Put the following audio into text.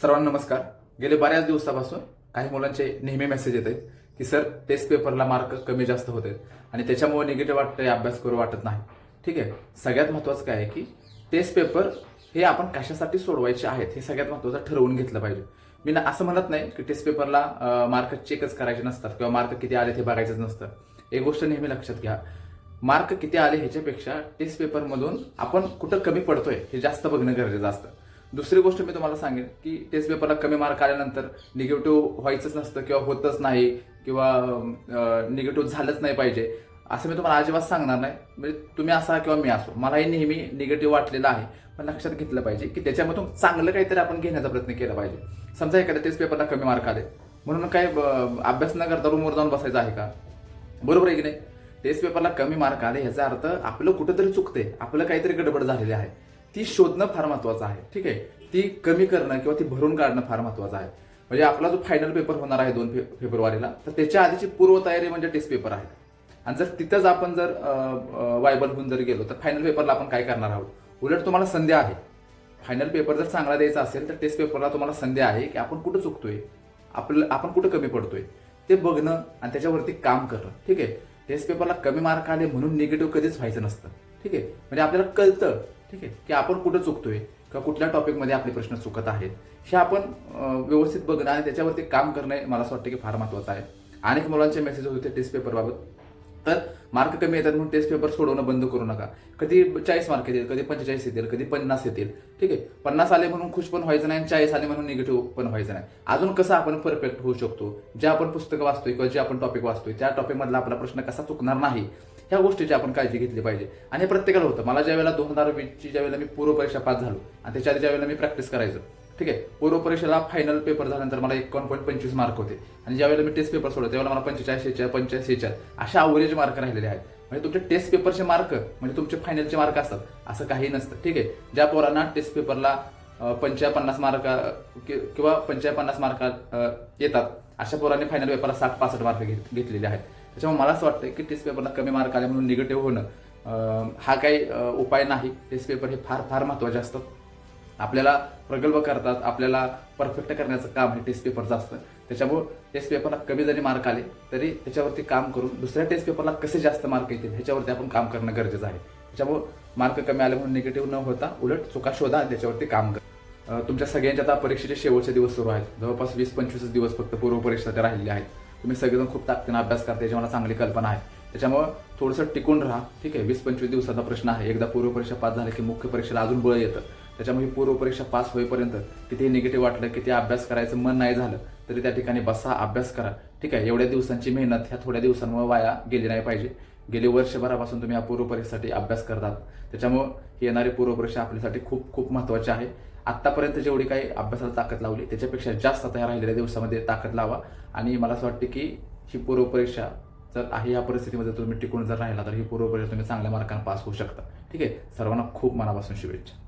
सर्वांना नमस्कार. गेले बऱ्याच दिवसापासून काही मुलांचे नेहमी मेसेज येत आहेत की सर टेस्ट पेपरला मार्क कमी जास्त होते आणि त्याच्यामुळे निगेटिव्ह वाटतंय अभ्यास करू वाटत नाही. ठीक आहे. सगळ्यात महत्त्वाचं काय आहे की टेस्ट पेपर हे आपण कशासाठी सोडवायचे आहेत हे सगळ्यात महत्त्वाचं ठरवून घेतलं पाहिजे. मी ना असं म्हणत नाही की टेस्ट पेपरला मार्क चेकच करायचे नसतात किंवा मार्क किती आले ते बघायचंच नसतं एक गोष्ट नेहमी लक्षात घ्या. मार्क किती आले ह्याच्यापेक्षा टेस्ट पेपरमधून आपण कुठं कमी पडतोय हे जास्त बघणं गरजेचं असतं. दुसरी गोष्ट मी तुम्हाला सांगेन की टेस्ट पेपरला कमी मार्क आल्यानंतर निगेटिव्ह व्हायचंच नसतं किंवा होतच नाही किंवा निगेटिव्ह झालंच नाही पाहिजे. असं मी तुम्हाला अजिबात सांगणार नाही. म्हणजे तुम्ही असा किंवा मी असो मलाही नेहमी निगेटिव्ह वाटलेलं आहे पण लक्षात घेतलं पाहिजे की त्याच्यामधून चांगलं काहीतरी आपण घेण्याचा प्रयत्न केला पाहिजे. समजा एखाद्या टेस्ट पेपरला कमी मार्क आले म्हणून काय ब- अभ्यास न करता रूमवर जाऊन बसायचं आहे का? बरोबर आहे की नाही? टेस्ट पेपरला कमी मार्क आले ह्याचा अर्थ आपलं कुठंतरी चुकते आपलं काहीतरी गडबड झालेली आहे. ती शोधणं फार महत्वाचं आहे. ठीक आहे? ती कमी करणं किंवा ती भरून काढणं फार महत्वाचं आहे. म्हणजे आपला जो फायनल पेपर होणार आहे दोन फे फेब्रुवारीला तर त्याच्या आधीची पूर्वतयारी म्हणजे टेस्ट पेपर आहे. आणि जर तिथंच आपण जर वायबल होऊन जर गेलो तर फायनल पेपरला आपण काय करणार आहोत? उलट तुम्हाला संध्या आहे. फायनल पेपर जर चांगला द्यायचा असेल तर टेस्ट पेपरला तुम्हाला संधी आहे की आपण कुठं चुकतोय? आपलं आपण कुठं कमी पडतोय? ते बघणं आणि त्याच्यावरती काम करणं. ठीक आहे? टेस्ट पेपरला कमी मार्क आले म्हणून निगेटिव्ह कधीच व्हायचं नसतं. ठीक आहे? म्हणजे आपल्याला कळतं ठीक आहे. की आपण कुठं चुकतोय किंवा कुठल्या टॉपिकमध्ये आपले प्रश्न चुकत आहेत हे आपण व्यवस्थित बघणं आणि त्याच्यावरती काम करणं मला असं वाटतं की फार महत्त्वाचं आहे. अनेक मुलांचे मेसेज होते टेस्ट पेपरबाबत तर मार्क कमी येतात म्हणून टेस्ट पेपर सोडवणं बंद करू नका. कधी चाळीस मार्क येतील कधी पंचेचाळीस येतील कधी पन्नास येतील. ठीक आहे. पन्नास आले म्हणून खुश पण व्हायचं नाही आणि चाळीस आले म्हणून निगेटिव्ह पण व्हायचं नाही. अजून कसं आपण परफेक्ट होऊ शकतो? जे आपण पुस्तकं वाचतोय किंवा जे आपण टॉपिक वाचतोय त्या टॉपिकमधला आपला प्रश्न कसा चुकणार नाही? ह्या गोष्टीची आपण काळजी घेतली पाहिजे. आणि हे प्रत्येकाला होतं. मला ज्या वेळेला दोन हजार वीसची ज्या वेळेला मी पूर्व परीक्षा पास झालो आणि त्याच्या आधी ज्या वेळेला मी प्रॅक्टिस करायचो ठीक आहे? पूर्व परीक्षेला फायनल पेपर झाल्यानंतर मला एकावन्न पॉईंट पंचवीस मार्क होते. आणि ज्यावेळेला मी टेस्ट पेपर सोडलो त्यावेळेला मला पंचेचाळीसच्या पंच्याऐंशीच्या अशा अवरेज मार्क राहिलेले आहेत. म्हणजे तुमचे टेस्ट पेपरचे मार्क म्हणजे तुमचे फायनलचे मार्क असतात. असं काही नसतं ठीक आहे? ज्या पोरांना टेस्ट पेपरला पंचा पन्नास मार्क कि- किंवा पंचा पन्नास मार्क येतात अशा पोरांनी फायनल पेपरला साठ पासष्ट मार्क घेत- घेतलेले आहेत. त्याच्यामुळे मला असं वाटतं की टेस्ट पेपरला कमी मार्क आले म्हणून निगेटिव्ह होणं हा काही उपाय नाही. टेस्ट पेपर हे फार फार महत्त्वाचे असतात आपल्याला प्रगल्भ करतात आपल्याला परफेक्ट करण्याचं काम हे टेस्ट पेपरचं असतं. त्याच्यामुळे टेस्ट पेपरला कमी जरी मार्क आले तरी त्याच्यावरती काम करून दुसऱ्या टेस्ट पेपरला कसे जास्त मार्क येतील ह्याच्यावरती आपण काम करणं गरजेचं आहे. त्याच्यामुळे मार्क कमी आले म्हणून निगेटिव्ह न होता उलट चुका शोधा आणि त्याच्यावरती काम करा. तुमच्या सगळ्यांच्या आता परीक्षेचे शेवटचे दिवस सुरू आहेत. जवळपास वीस पंचवीस दिवस फक्त पूर्व परीक्षा त्या राहिलेल्या आहेत. तुम्ही सगळेजण खूप ताकदीनं अभ्यास करता याची मला चांगली कल्पना आहे. त्याच्यामुळं थोडंसं टिकून राहा. ठीक आहे वीस पंचवीस दिवसाचा प्रश्न आहे. एकदा पूर्वपरीक्षा पास झाली की मुख्य परीक्षेला अजून बळ येतं. त्याच्यामुळे पूर्वपरीक्षा पास होईपर्यंत कितीही निगेटिव्ह वाटलं किती अभ्यास करायचं मन नाही झालं तरी त्या ठिकाणी बसा अभ्यास करा. ठीक आहे एवढ्या दिवसांची मेहनत ह्या थोड्या दिवसांमुळे वाया गेली नाही पाहिजे. गेली वर्षभरापासून तुम्ही या पूर्व परीक्षेसाठी अभ्यास करतात. त्याच्यामुळं ही येणारी पूर्व परीक्षा आपल्यासाठी खूप खूप महत्त्वाची आहे. आत्तापर्यंत जेवढी काही अभ्यासाला ताकद लावली त्याच्यापेक्षा जास्त आता राहिलेल्या दिवसामध्ये ताकद लावा. आणि मला असं वाटतं की ही पूर्व परीक्षा जर आहे या परिस्थितीमध्ये तुम्ही टिकून जर राहिला तर ही पूर्व परीक्षा तुम्ही चांगल्या मार्काने पास होऊ शकता. ठीक आहे? सर्वांना खूप मनापासून शुभेच्छा.